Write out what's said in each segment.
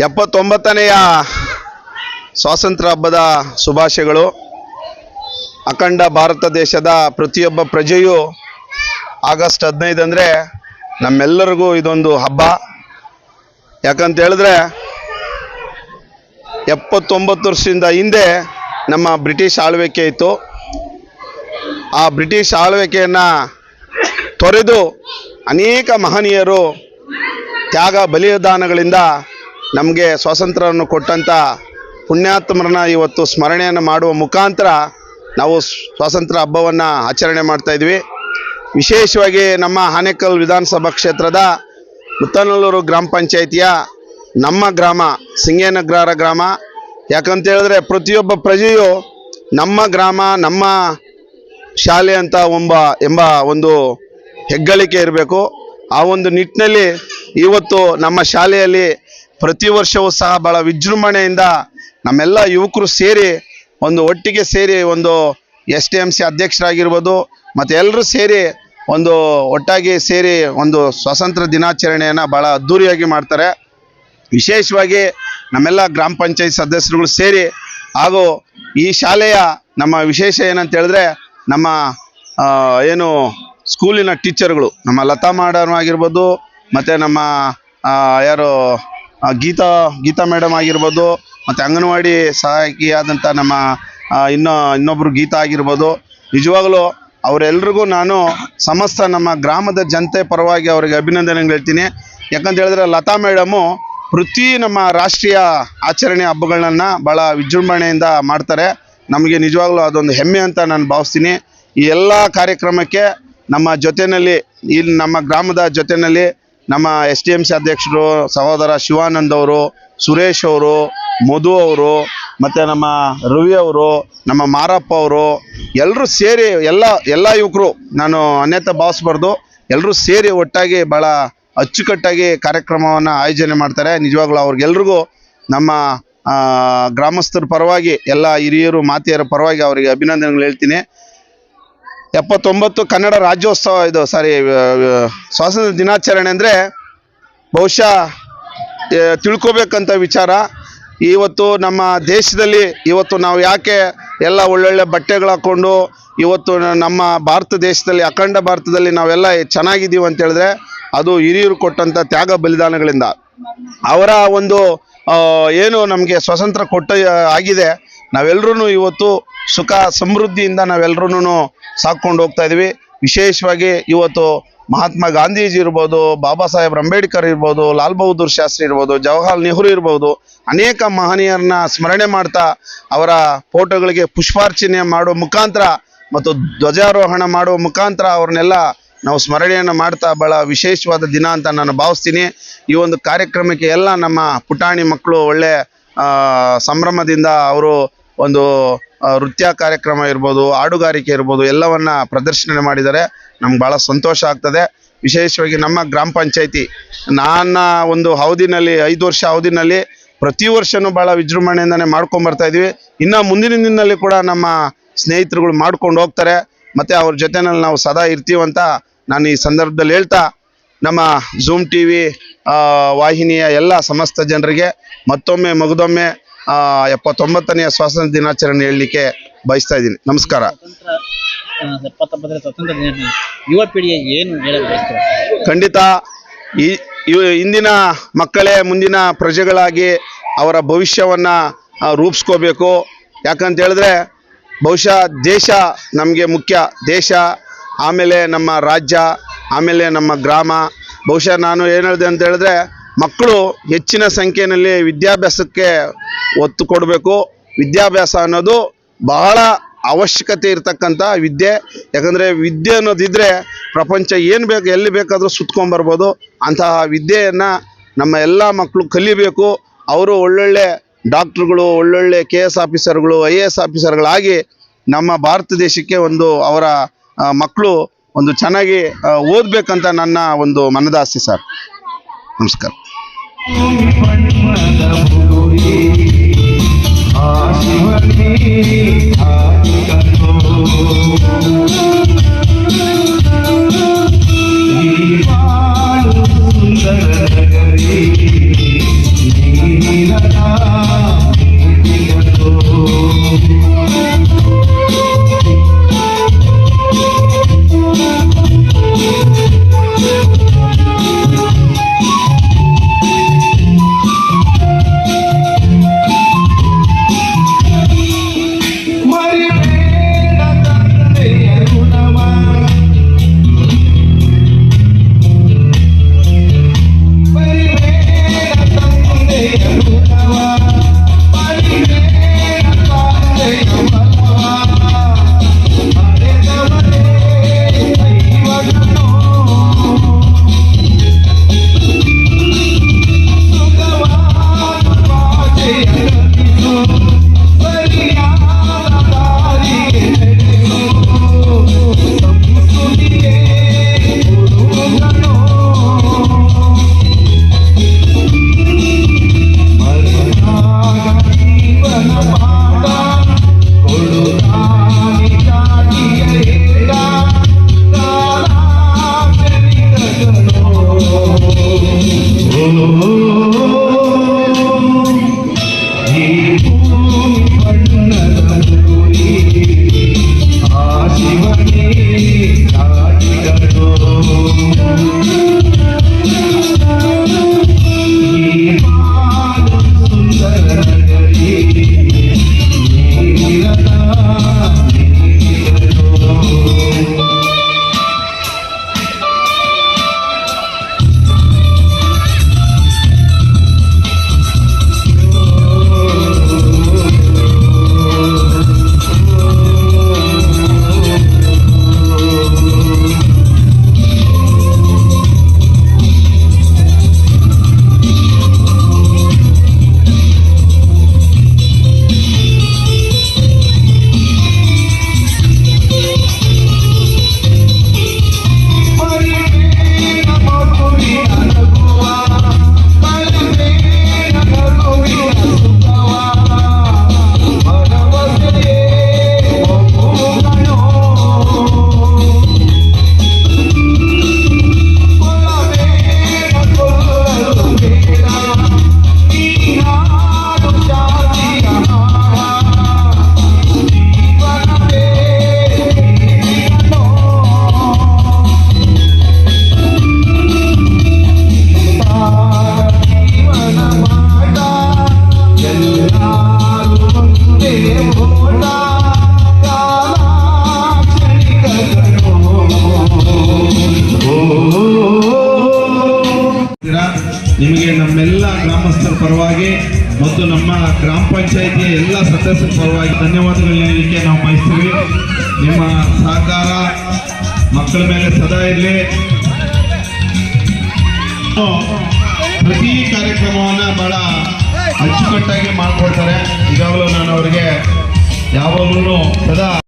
ಎಪ್ಪತ್ತೊಂಬತ್ತನೆಯ ಸ್ವಾತಂತ್ರ್ಯ ಹಬ್ಬದ ಶುಭಾಶಯಗಳು. ಅಖಂಡ ಭಾರತ ದೇಶದ ಪ್ರತಿಯೊಬ್ಬ ಪ್ರಜೆಯು ಆಗಸ್ಟ್ ಹದಿನೈದು ಅಂದರೆ ನಮ್ಮೆಲ್ಲರಿಗೂ ಇದೊಂದು ಹಬ್ಬ. ಯಾಕಂತ ಹೇಳಿದ್ರೆ ಎಪ್ಪತ್ತೊಂಬತ್ತು ವರ್ಷದಿಂದ ಹಿಂದೆ ನಮ್ಮ ಬ್ರಿಟಿಷ್ ಆಳ್ವಿಕೆ ಇತ್ತು. ಆ ಬ್ರಿಟಿಷ್ ಆಳ್ವಿಕೆಯನ್ನು ತೊರೆದು ಅನೇಕ ಮಹನೀಯರು ತ್ಯಾಗ ಬಲಿದಾನಗಳಿಂದ ನಮಗೆ ಸ್ವಾತಂತ್ರ್ಯವನ್ನು ಕೊಟ್ಟಂಥ ಪುಣ್ಯಾತ್ಮರನ್ನ ಇವತ್ತು ಸ್ಮರಣೆಯನ್ನು ಮಾಡುವ ಮುಖಾಂತರ ನಾವು ಸ್ವಾತಂತ್ರ್ಯ ಹಬ್ಬವನ್ನು ಆಚರಣೆ ಮಾಡ್ತಾ ಇದ್ವಿ. ವಿಶೇಷವಾಗಿ ನಮ್ಮ ಆನೇಕಲ್ ವಿಧಾನಸಭಾ ಕ್ಷೇತ್ರದ ಮುತ್ತನಲ್ಲೂರು ಗ್ರಾಮ ಪಂಚಾಯಿತಿಯ ನಮ್ಮ ಗ್ರಾಮ ಸಿಂಗೇನಗ್ರಹಾರ ಗ್ರಾಮ. ಯಾಕಂತೇಳಿದ್ರೆ ಪ್ರತಿಯೊಬ್ಬ ಪ್ರಜೆಯು ನಮ್ಮ ಗ್ರಾಮ, ನಮ್ಮ ಶಾಲೆ ಅಂತ ಒಂಬ, ಎಂಬ ಒಂದು ಹೆಗ್ಗಳಿಕೆ ಇರಬೇಕು. ಆ ಒಂದು ನಿಟ್ಟಿನಲ್ಲಿ ಇವತ್ತು ನಮ್ಮ ಶಾಲೆಯಲ್ಲಿ ಪ್ರತಿ ವರ್ಷವೂ ಸಹ ಭಾಳ ವಿಜೃಂಭಣೆಯಿಂದ ನಮ್ಮೆಲ್ಲ ಯುವಕರು ಸೇರಿ ಒಂದು ಒಟ್ಟಿಗೆ ಸೇರಿ ಒಂದು ಎಸ್ ಡಿ ಎಂ ಸಿ ಅಧ್ಯಕ್ಷರಾಗಿರ್ಬೋದು ಮತ್ತು ಎಲ್ಲರೂ ಸೇರಿ ಒಂದು ಒಟ್ಟಾಗಿ ಸೇರಿ ಒಂದು ಸ್ವಾತಂತ್ರ್ಯ ದಿನಾಚರಣೆಯನ್ನು ಭಾಳ ಅದ್ಧೂರಿಯಾಗಿ ಮಾಡ್ತಾರೆ. ವಿಶೇಷವಾಗಿ ನಮ್ಮೆಲ್ಲ ಗ್ರಾಮ ಪಂಚಾಯತ್ ಸದಸ್ಯರುಗಳು ಸೇರಿ ಹಾಗೂ ಈ ಶಾಲೆಯ ನಮ್ಮ ವಿಶೇಷ ಏನಂತ ಹೇಳಿದ್ರೆ ನಮ್ಮ ಏನು ಸ್ಕೂಲಿನ ಟೀಚರ್ಗಳು ನಮ್ಮ ಲತಾ ಮೇಡಮ್ ಆಗಿರ್ಬೋದು, ಮತ್ತು ನಮ್ಮ ಯಾರು ಗೀತಾ ಗೀತಾ ಮೇಡಮ್ ಆಗಿರ್ಬೋದು, ಮತ್ತು ಅಂಗನವಾಡಿ ಸಹಾಯಕಿಯಾದಂಥ ನಮ್ಮ ಇನ್ನೊ ಇನ್ನೂ ಇನ್ನೊಬ್ಬರು ಗೀತಾ ಆಗಿರ್ಬೋದು. ನಿಜವಾಗಲೂ ಅವರೆಲ್ರಿಗೂ ನಾನು ಸಮಸ್ತ ನಮ್ಮ ಗ್ರಾಮದ ಜನತೆ ಪರವಾಗಿ ಅವರಿಗೆ ಅಭಿನಂದನೆಗಳು ಹೇಳ್ತೀನಿ. ಯಾಕಂತ ಹೇಳಿದ್ರೆ ಲತಾ ಮೇಡಮು ಪ್ರತಿ ನಮ್ಮ ರಾಷ್ಟ್ರೀಯ ಆಚರಣೆ ಹಬ್ಬಗಳನ್ನ ಭಾಳ ವಿಜೃಂಭಣೆಯಿಂದ ಮಾಡ್ತಾರೆ. ನಮಗೆ ನಿಜವಾಗ್ಲೂ ಅದೊಂದು ಹೆಮ್ಮೆ ಅಂತ ನಾನು ಭಾವಿಸ್ತೀನಿ. ಈ ಎಲ್ಲ ಕಾರ್ಯಕ್ರಮಕ್ಕೆ ನಮ್ಮ ಜೊತೆಯಲ್ಲಿ ಇಲ್ಲಿ ನಮ್ಮ ಗ್ರಾಮದ ಜೊತೆಯಲ್ಲಿ ನಮ್ಮ ಎಸ್ ಡಿ ಎಂ ಸಿ ಅಧ್ಯಕ್ಷರು, ಸಹೋದರ ಶಿವಾನಂದ್ ಅವರು, ಸುರೇಶ್ ಅವರು, ಮಧು ಅವರು, ಮತ್ತು ನಮ್ಮ ರವಿ ಅವರು, ನಮ್ಮ ಮಾರಪ್ಪ ಅವರು ಎಲ್ಲರೂ ಸೇರಿ ಎಲ್ಲ ಎಲ್ಲ ಯುವಕರು, ನಾನು ಅನ್ಯತ ಭಾವಿಸ್ಬಾರ್ದು ಎಲ್ಲರೂ ಸೇರಿ ಒಟ್ಟಾಗಿ ಭಾಳ ಅಚ್ಚುಕಟ್ಟಾಗಿ ಕಾರ್ಯಕ್ರಮವನ್ನು ಆಯೋಜನೆ ಮಾಡ್ತಾರೆ. ನಿಜವಾಗ್ಲೂ ಅವ್ರಿಗೆಲ್ರಿಗೂ ನಮ್ಮ ಗ್ರಾಮಸ್ಥರ ಪರವಾಗಿ, ಎಲ್ಲ ಹಿರಿಯರು, ಮಾತೆಯರ ಪರವಾಗಿ ಅವರಿಗೆ ಅಭಿನಂದನೆಗಳು ಹೇಳ್ತೀನಿ. ಎಪ್ಪತ್ತೊಂಬತ್ತು ಕನ್ನಡ ರಾಜ್ಯೋತ್ಸವ ಇದು ಸಾರಿ ಸ್ವಾತಂತ್ರ್ಯ ದಿನಾಚರಣೆ ಅಂದರೆ ಬಹುಶಃ ತಿಳ್ಕೊಬೇಕಂತ ವಿಚಾರ. ಇವತ್ತು ನಮ್ಮ ದೇಶದಲ್ಲಿ ಇವತ್ತು ನಾವು ಯಾಕೆ ಎಲ್ಲ ಒಳ್ಳೊಳ್ಳೆ ಬಟ್ಟೆಗಳು ಹಾಕ್ಕೊಂಡು ಇವತ್ತು ನಮ್ಮ ಭಾರತ ದೇಶದಲ್ಲಿ, ಅಖಂಡ ಭಾರತದಲ್ಲಿ ನಾವೆಲ್ಲ ಚೆನ್ನಾಗಿದ್ದೀವಿ ಅಂತ ಹೇಳಿದ್ರೆ ಅದು ಹಿರಿಯರು ಕೊಟ್ಟಂಥ ತ್ಯಾಗ ಬಲಿದಾನಗಳಿಂದ. ಅವರ ಒಂದು ಏನು ನಮಗೆ ಸ್ವಾತಂತ್ರ್ಯ ಕೊಟ್ಟ ಆಗಿದೆ. ನಾವೆಲ್ಲರೂ ಇವತ್ತು ಸುಖ ಸಮೃದ್ಧಿಯಿಂದ ನಾವೆಲ್ಲರೂ ಸಾಕೊಂಡು ಹೋಗ್ತಾ ಇದ್ದೀವಿ ವಿಶೇಷವಾಗಿ ಇವತ್ತು ಮಹಾತ್ಮ ಗಾಂಧೀಜಿ ಇರ್ಬೋದು, ಬಾಬಾ ಸಾಹೇಬ್ ಅಂಬೇಡ್ಕರ್ ಇರ್ಬೋದು, ಲಾಲ್ ಬಹದ್ದೂರ್ ಶಾಸ್ತ್ರಿ ಇರ್ಬೋದು, ಜವಾಹರ್ಲಾಲ್ ನೆಹರು ಇರ್ಬೋದು, ಅನೇಕ ಮಹನೀಯರನ್ನ ಸ್ಮರಣೆ ಮಾಡ್ತಾ ಅವರ ಫೋಟೋಗಳಿಗೆ ಪುಷ್ಪಾರ್ಚನೆ ಮಾಡುವ ಮುಖಾಂತರ ಮತ್ತು ಧ್ವಜಾರೋಹಣ ಮಾಡುವ ಮುಖಾಂತರ ಅವ್ರನ್ನೆಲ್ಲ ನಾವು ಸ್ಮರಣೆಯನ್ನು ಮಾಡ್ತಾ ಭಾಳ ವಿಶೇಷವಾದ ದಿನ ಅಂತ ನಾನು ಭಾವಿಸ್ತೀನಿ. ಈ ಒಂದು ಕಾರ್ಯಕ್ರಮಕ್ಕೆ ಎಲ್ಲ ನಮ್ಮ ಪುಟಾಣಿ ಮಕ್ಕಳು ಒಳ್ಳೆ ಸಂಭ್ರಮದಿಂದ ಅವರು ಒಂದು ನೃತ್ಯ ಕಾರ್ಯಕ್ರಮ ಇರ್ಬೋದು ಹಾಡುಗಾರಿಕೆ ಇರ್ಬೋದು, ಎಲ್ಲವನ್ನ ಪ್ರದರ್ಶನ ಮಾಡಿದ್ದಾರೆ ನಮ್ಗೆ ಭಾಳ ಸಂತೋಷ ಆಗ್ತದೆ. ವಿಶೇಷವಾಗಿ ನಮ್ಮ ಗ್ರಾಮ ಪಂಚಾಯತಿ ನನ್ನ ಒಂದು ಅವಧಿನಲ್ಲಿ ಐದು ವರ್ಷ ಅವಧಿನಲ್ಲಿ ಪ್ರತಿ ವರ್ಷನೂ ಭಾಳ ವಿಜೃಂಭಣೆಯಿಂದನೇ ಮಾಡ್ಕೊಂಡು ಬರ್ತಾ ಇದೀವಿ. ಇನ್ನು ಮುಂದಿನ ದಿನದಲ್ಲಿ ಕೂಡ ನಮ್ಮ ಸ್ನೇಹಿತರುಗಳು ಮಾಡ್ಕೊಂಡು ಹೋಗ್ತಾರೆ. ಮತ್ತು ಅವ್ರ ಜೊತೆನಲ್ಲಿ ನಾವು ಸದಾ ಇರ್ತೀವಂತ ನಾನು ಈ ಸಂದರ್ಭದಲ್ಲಿ ಹೇಳ್ತಾ, ನಮ್ಮ ಝೂಮ್ ಟಿ ವಿ ವಾಹಿನಿಯ ಎಲ್ಲ ಸಮಸ್ತ ಜನರಿಗೆ ಮತ್ತೊಮ್ಮೆ, ಮಗದೊಮ್ಮೆ ಎಪ್ಪತ್ತೊಂಬತ್ತನೆಯ ಸ್ವಾತಂತ್ರ್ಯ ದಿನಾಚರಣೆ ಹೇಳಲಿಕ್ಕೆ ಬಯಸ್ತಾ ಇದ್ದೀನಿ. ನಮಸ್ಕಾರ. ಎಪ್ಪತ್ತೊಂಬತ್ತರ ಸ್ವತಂತ್ರ ಯುವ ಪೀಳಿಗೆಗೆ ಏನು ಹೇಳಕ್ ಬಯಸ್ತೀರಾ? ಖಂಡಿತ. ಈ ಇವ- ಇಂದಿನ ಮಕ್ಕಳೇ ಮುಂದಿನ ಪ್ರಜೆಗಳಾಗಿ ಅವರ ಭವಿಷ್ಯವನ್ನು ರೂಪಿಸ್ಕೋಬೇಕು. ಯಾಕಂತ ಹೇಳಿದ್ರೆ ಬಹುಶಃ ದೇಶ ನಮಗೆ ಮುಖ್ಯ. ದೇಶ ಆಮೇಲೆ ನಮ್ಮ ರಾಜ್ಯ ಆಮೇಲೆ ನಮ್ಮ ಗ್ರಾಮ. ಬಹುಶಃ ನಾನು ಏನು ಹೇಳಿದೆ ಅಂತ ಹೇಳಿದ್ರೆ ಮಕ್ಕಳು ಹೆಚ್ಚಿನ ಸಂಖ್ಯೆಯಲ್ಲಿ ವಿದ್ಯಾಭ್ಯಾಸಕ್ಕೆ ಒತ್ತು ಕೊಡಬೇಕು. ವಿದ್ಯಾಭ್ಯಾಸ ಅನ್ನೋದು ಬಹಳ ಅವಶ್ಯಕತೆ ಇರತಕ್ಕಂಥ ವಿದ್ಯೆ. ಯಾಕಂದರೆ ವಿದ್ಯೆ ಅನ್ನೋದಿದ್ದರೆ ಪ್ರಪಂಚ ಏನು ಬೇಕು, ಎಲ್ಲಿ ಬೇಕಾದರೂ ಸುತ್ಕೊಂಬರ್ಬೋದು ಅಂತಹ ವಿದ್ಯೆಯನ್ನು ನಮ್ಮ ಎಲ್ಲ ಮಕ್ಕಳು ಕಲಿಬೇಕು. ಅವರು ಒಳ್ಳೊಳ್ಳೆ ಡಾಕ್ಟ್ರುಗಳು, ಒಳ್ಳೊಳ್ಳೆ ಕೆ ಎಸ್ ಆಫೀಸರ್ಗಳು, ಐ ಎ ಎಸ್ ಆಫೀಸರ್ಗಳಾಗಿ ನಮ್ಮ ಭಾರತ ದೇಶಕ್ಕೆ ಒಂದು ಅವರ ಮಕ್ಕಳು ಒಂದು ಚೆನ್ನಾಗಿ ಓದಬೇಕಂತ ಓದ್ಬೇಕಂತ ನನ್ನ ಒಂದು ಮನದಾಸೆ ಸರ್. ನಮಸ್ಕಾರ. ఆ శివని ఆ ನಿಮಗೆ ನಮ್ಮೆಲ್ಲ ಗ್ರಾಮಸ್ಥರ ಪರವಾಗಿ ಮತ್ತು ನಮ್ಮ ಗ್ರಾಮ ಪಂಚಾಯಿತಿಯ ಎಲ್ಲ ಸದಸ್ಯರ ಪರವಾಗಿ ಧನ್ಯವಾದಗಳು ಹೇಳಲಿಕ್ಕೆ ನಾವು ಬಯಸ್ತೀವಿ. ನಿಮ್ಮ ಸಹಕಾರ ಮಕ್ಕಳ ಮೇಲೆ ಸದಾ ಇರಲಿ. ಪ್ರತಿ ಕಾರ್ಯಕ್ರಮವನ್ನು ಬಹಳ ಅಚ್ಚುಕಟ್ಟಾಗಿ ಮಾಡ್ಕೊಡ್ತಾರೆ. ಈಗಾಗಲೂ ನಾನು ಅವರಿಗೆ ಯಾವಾಗಲೂ ಸದಾ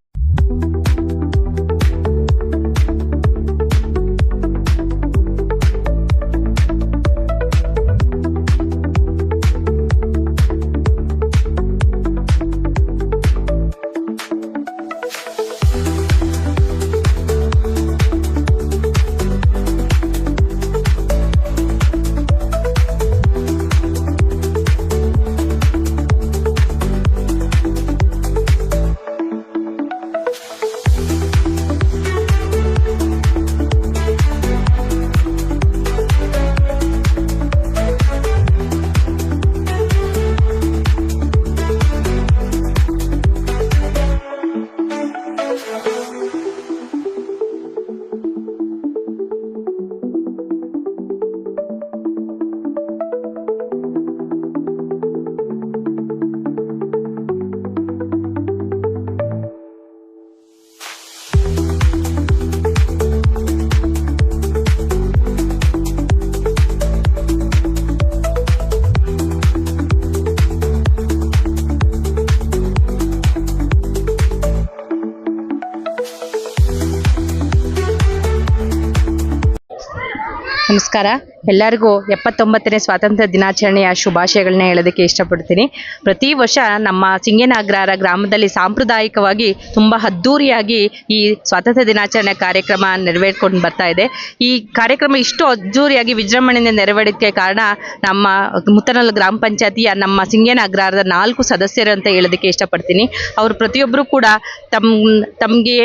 ನಮಸ್ಕಾರ. ಎಲ್ಲರಿಗೂ ಎಪ್ಪತ್ತೊಂಬತ್ತನೇ ಸ್ವಾತಂತ್ರ್ಯ ದಿನಾಚರಣೆಯ ಶುಭಾಶಯಗಳನ್ನ ಹೇಳೋದಕ್ಕೆ ಇಷ್ಟಪಡ್ತೀನಿ. ಪ್ರತಿ ವರ್ಷ ನಮ್ಮ ಸಿಂಗೇನಾಗ್ರಹಾರ ಗ್ರಾಮದಲ್ಲಿ ಸಾಂಪ್ರದಾಯಿಕವಾಗಿ ತುಂಬ ಅದ್ಧೂರಿಯಾಗಿ ಈ ಸ್ವಾತಂತ್ರ್ಯ ದಿನಾಚರಣೆ ಕಾರ್ಯಕ್ರಮ ನೆರವೇರ್ಕೊಂಡು ಬರ್ತಾ ಇದೆ. ಈ ಕಾರ್ಯಕ್ರಮ ಇಷ್ಟು ಅದ್ಧೂರಿಯಾಗಿ ವಿಜೃಂಭಣೆಯಿಂದ ನೆರವೇರೋಕ್ಕೆ ಕಾರಣ ನಮ್ಮ ಮುತ್ತನಲ್ ಗ್ರಾಮ ಪಂಚಾಯತಿಯ ನಮ್ಮ ಸಿಂಗೇನಾಗ್ರಹಾರದ ನಾಲ್ಕು ಸದಸ್ಯರು ಅಂತ ಹೇಳೋದಕ್ಕೆ ಇಷ್ಟಪಡ್ತೀನಿ. ಅವರು ಪ್ರತಿಯೊಬ್ಬರು ಕೂಡ ತಮ್ಮ ತಮಗೆ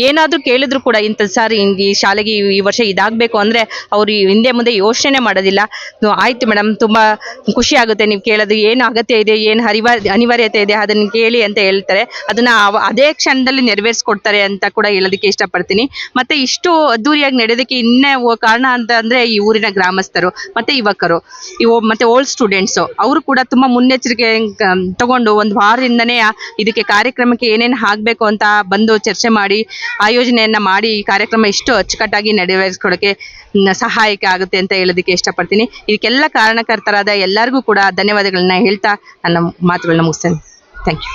ಏನಾದರೂ ಕೇಳಿದ್ರು ಕೂಡ ಇಂಥ ಸಾರಿ ಈ ಶಾಲೆಗೆ ಈ- ಈ ವರ್ಷ ಇದಾಗಬೇಕು ಅಂದರೆ ಅವರು ಹಿಂದೆ ಮುಂದೆ ಯೋಚನೆ ಮಾಡೋದಿಲ್ಲ. ಆಯ್ತು ಮೇಡಮ್ ತುಂಬ ಖುಷಿ ಆಗುತ್ತೆ ನೀವು ಕೇಳೋದು. ಏನು ಅಗತ್ಯ ಇದೆ, ಏನು ಹರಿವ ಅನಿವಾರ್ಯತೆ ಇದೆ ಅದನ್ನ ಕೇಳಿ ಅಂತ ಹೇಳ್ತಾರೆ. ಅದನ್ನ ಅದೇ ಕ್ಷಣದಲ್ಲಿ ನೆರವೇರಿಸ್ಕೊಡ್ತಾರೆ ಅಂತ ಕೂಡ ಹೇಳೋದಕ್ಕೆ ಇಷ್ಟಪಡ್ತೀನಿ. ಮತ್ತೆ ಇಷ್ಟು ಅದ್ದೂರಿಯಾಗಿ ನಡೆಯೋದಕ್ಕೆ ಇನ್ನೇ ಕಾರಣ ಅಂತ ಅಂದ್ರೆ ಈ ಊರಿನ ಗ್ರಾಮಸ್ಥರು, ಮತ್ತೆ ಯುವಕರು, ಇವು ಮತ್ತೆ ಓಲ್ಡ್ ಸ್ಟೂಡೆಂಟ್ಸು, ಅವರು ಕೂಡ ತುಂಬಾ ಮುನ್ನೆಚ್ಚರಿಕೆ ತಗೊಂಡು ಒಂದು ವಾರದಿಂದನೇ ಇದಕ್ಕೆ ಕಾರ್ಯಕ್ರಮಕ್ಕೆ ಏನೇನು ಆಗಬೇಕು ಅಂತ ಬಂದು ಚರ್ಚೆ ಮಾಡಿ ಆಯೋಜನೆಯನ್ನ ಮಾಡಿ ಈ ಕಾರ್ಯಕ್ರಮ ಇಷ್ಟು ಅಚ್ಚುಕಟ್ಟಾಗಿ ನೆರವೇರಿಸ್ಕೊಡೋಕ್ಕೆ ನ- ಸಹಾಯಕ ಆಗುತ್ತೆ ಅಂತ ಹೇಳೋದಕ್ಕೆ ಇಷ್ಟಪಡ್ತೀನಿ. ಇದಕ್ಕೆಲ್ಲ ಕಾರಣಕರ್ತರಾದ ಎಲ್ಲರಿಗೂ ಕೂಡ ಧನ್ಯವಾದಗಳನ್ನ ಹೇಳ್ತಾ ನನ್ನ ಮಾತುಗಳನ್ನ ಮುಗಿಸ್ತೇನೆ. Thank you